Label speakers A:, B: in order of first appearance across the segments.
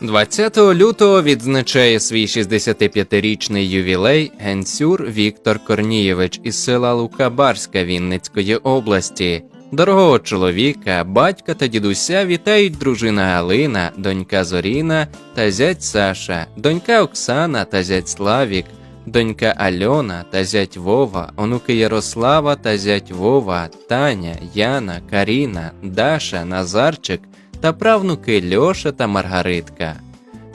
A: 20 лютого відзначає свій 65-річний ювілей генсюр Віктор Корнієвич із села Лукабарська Вінницької області. Дорогого чоловіка, батька та дідуся вітають дружина Галина, донька Зоріна та зять Саша, донька Оксана та зять Славік, донька Альона та зять Вова, онуки Ярослава та зять Вова, Таня, Яна, Каріна, Даша, Назарчик та правнуки Льоша та Маргаритка.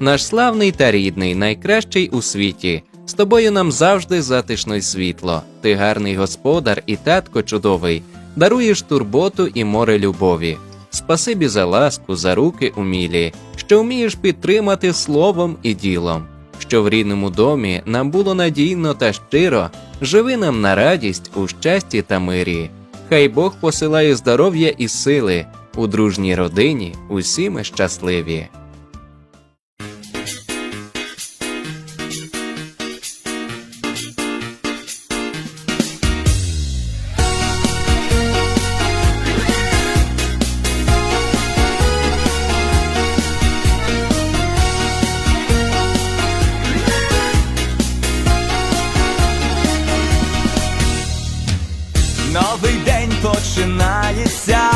A: Наш славний та рідний, найкращий у світі. З тобою нам завжди затишно й світло. Ти гарний господар і татко чудовий, даруєш турботу і море любові. Спасибі за ласку, за руки умілі, що вмієш підтримати словом і ділом. Що в рідному домі нам було надійно та щиро, живи нам на радість у щасті та мирі. Хай Бог посилає здоров'я і сили, у дружній родині усі ми щасливі.
B: Новий день починається,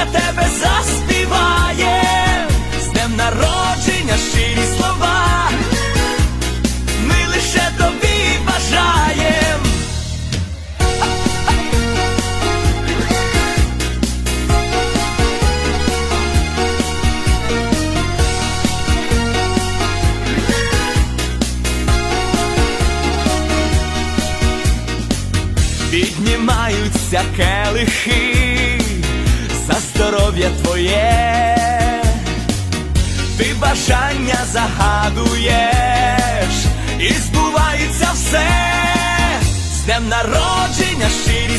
B: для тебе заспіваєм, з днем народження щирі слова, ми лише тобі бажаєм. Піднімаються келихи за здоров'я твоє, ти бажання загадуєш, і збувається все, з днем народження щирі